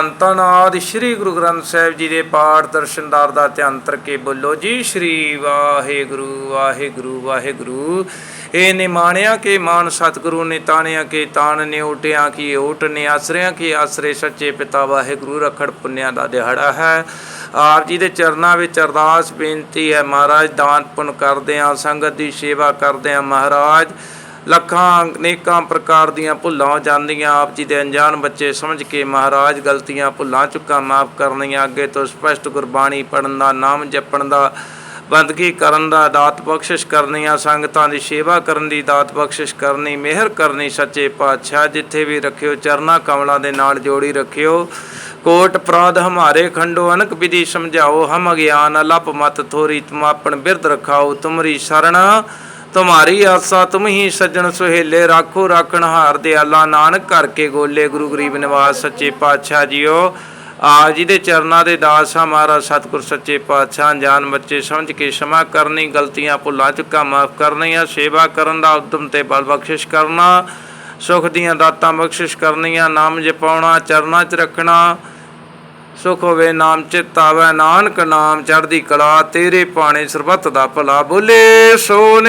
ਧੰਨ ਧੰਨ ਆਦਿ ਸ੍ਰੀ ਗੁਰੂ ਗ੍ਰੰਥ ਸਾਹਿਬ ਜੀ ਦੇ ਪਾਠ ਦਰਸ਼ਨਦਾਰ ਦਾ ਧਿਆਨ ਤਰ ਬੋਲੋ ਜੀ, ਸ੍ਰੀ ਵਾਹਿਗੁਰੂ ਵਾਹਿਗੁਰੂ ਵਾਹਿਗੁਰੂ। ਇਹ ਨਿਮਾਣਿਆ ਕੇ ਮਾਨ ਸਤਿਗੁਰੂ ਨੇ, ਤਾਣਿਆ ਕੇ ਤਾਣ ਨੇ ਉਟਿਆ ਕੀ ਓਟ ਨੇ, ਆਸਰਿਆਂ ਕੀ ਆਸਰੇ ਸੱਚੇ ਪਿਤਾ ਵਾਹਿਗੁਰੂ ਰਖੜ ਪੁੰਨਿਆ ਦਾ ਦਿਹਾੜਾ ਹੈ। ਆਪ ਜੀ ਦੇ ਚਰਨਾਂ ਵਿੱਚ ਅਰਦਾਸ ਬੇਨਤੀ ਹੈ, ਮਹਾਰਾਜ ਦਾਨ ਪੁੰਨ ਕਰਦੇ ਆ ਸੰਗਤ ਦੀ ਸੇਵਾ ਕਰਦੇ ਆ ਮਹਾਰਾਜ ਲੱਖਾਂ ਅਨੇਕਾਂ ਪ੍ਰਕਾਰ ਦੀਆਂ ਭੁੱਲਾਂ ਜਾਂਦੀਆਂ, ਆਪ ਜੀ ਦੇ ਅਣਜਾਣ ਬੱਚੇ ਸਮਝ ਕੇ ਮਹਾਰਾਜ ਗਲਤੀਆਂ ਭੁੱਲਾਂ ਚੁੱਕਾਂ, ਮਾਫ ਕਰਨੀਆਂ, ਅੱਗੇ ਤੋਂ ਸਪਸ਼ਟ ਗੁਰਬਾਣੀ ਪੜਨ ਦਾ, ਨਾਮ ਜਪਣ ਦਾ, ਬੰਦਗੀ ਕਰਨ ਦਾ, ਦਾਤ ਬਖਸ਼ਿਸ਼ ਕਰਨੀਆਂ, ਸੰਗਤਾਂ ਦੀ ਸੇਵਾ ਕਰਨ ਦੀ, ਦਾਤ ਬਖਸ਼ਿਸ਼ ਕਰਨੀ, ਮਿਹਰ ਕਰਨੀ, ਸੱਚੇ ਪਾਤਸ਼ਾਹ ਜਿੱਥੇ ਵੀ ਰੱਖਿਓ, ਚਰਨਾ ਕਮਲਾਂ ਦੇ ਨਾਲ ਜੋੜੀ ਰੱਖਿਓ। ਕੋਟ ਅਪਰਾਧ ਹਮਾਰੇ ਖੰਡੋ, ਅਨਕ ਵਿਧੀ ਸਮਝਾਓ, ਹਮ ਅਗਿਆਨ ਅਲਪ ਮਤ ਥੋਰੀ, ਤੁਮ ਆਪਣ ਬਿਰਧ ਰਖਾਓ, ਤੁਮਰੀ ਸ਼ਰਨ ਤੁਮਾਰੀ ਆਸਾ, ਤੁਮ ਹੀ ਸੱਜਣ ਸੁਹੇਲੇ, ਰਾਖੋ ਰਾਖਣ ਹਾਰ ਦੇ ਆਲਾ ਨਾਨਕ ਘਰ ਗੋਲੇ, ਗੁਰੂ ਗਰੀਬ ਨਿਵਾਸ ਸੱਚੇ ਪਾਤਸ਼ਾਹ ਜੀਓ। ਆ ਜੀ ਦੇ ਚਰਨਾਂ ਦੇ ਦਾਸ ਆ ਮਹਾਰਾਜ, ਸਤਿਗੁਰ ਸੱਚੇ ਪਾਤਸ਼ਾਹ। ਜਾਨ ਬੱਚੇ ਸਮਝ ਕੇ ਸ਼ਮਾ ਕਰਨੀ, ਗਲਤੀਆਂ ਭੁੱਲਾਂ ਚੁੱਕਾ ਮਾਫ ਕਰਨੀਆਂ, ਸੇਵਾ ਕਰਨ ਦਾ ਉਦਮ ਤੇ ਬਲ ਬਖਸ਼ਿਸ਼ ਕਰਨਾ। ਸੁਖ ਦੀਆਂ ਦਾਤਾਂ ਬਖਸ਼ਿਸ਼ ਕਰਨੀਆਂ, ਨਾਮ ਜਪਾਉਣਾ, ਚਰਨਾਂ 'ਚ ਰੱਖਣਾ। ਸੁਖ ਹੋਵੇ ਨਾਮ ਚਿਤ ਆਵੇ ਨਾਨਕ ਨਾਮ ਚੜਦੀ ਕਲਾ ਤੇਰੇ ਪਾਣੇ ਸਰਬੱਤ ਦਾ ਭਲਾ। ਬੋਲੇ ਸੋ